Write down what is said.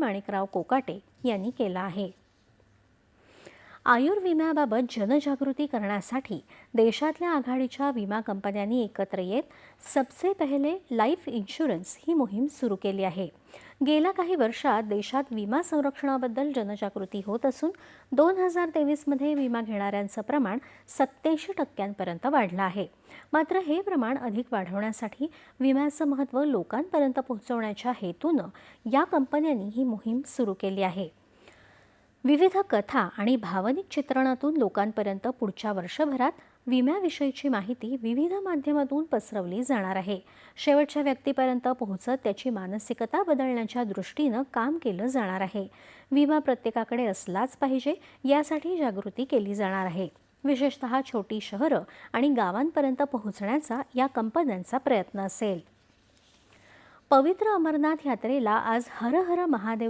माणिकराव कोकाटे यांनी केला आहे. आयुर्विम्याबाबत जनजागृती करण्यासाठी देशातल्या आघाडीच्या विमा कंपन्यांनी एकत्र येत सबसे पहिले लाईफ इन्शुरन्स ही मोहीम सुरू केली आहे. गेल्या काही वर्षात देशात विमा संरक्षणाबद्दल जनजागृती होत असून दोन हजार तेवीसमध्ये विमा घेणाऱ्यांचं प्रमाण सत्याऐंशी टक्क्यांपर्यंत वाढलं आहे. मात्र हे प्रमाण अधिक वाढवण्यासाठी विम्याचं महत्त्व लोकांपर्यंत पोहोचवण्याच्या हेतूनं या कंपन्यांनी ही मोहीम सुरू केली आहे. विविध कथा आणि भावनिक चित्रणातून लोकांपर्यंत पुढच्या वर्षभरात विम्याविषयीची माहिती विविध माध्यमातून पसरवली जाणार आहे. शेवटच्या व्यक्तीपर्यंत पोहोचत त्याची मानसिकता बदलण्याच्या दृष्टीनं काम केलं जाणार आहे. विमा प्रत्येकाकडे असलाच पाहिजे यासाठी जागृती केली जाणार आहे. विशेषतः छोटी शहरं आणि गावांपर्यंत पोहोचण्याचा या कंपन्यांचा प्रयत्न असेल. पवित्र अमरनाथ यात्रेला आज हर हर महादेव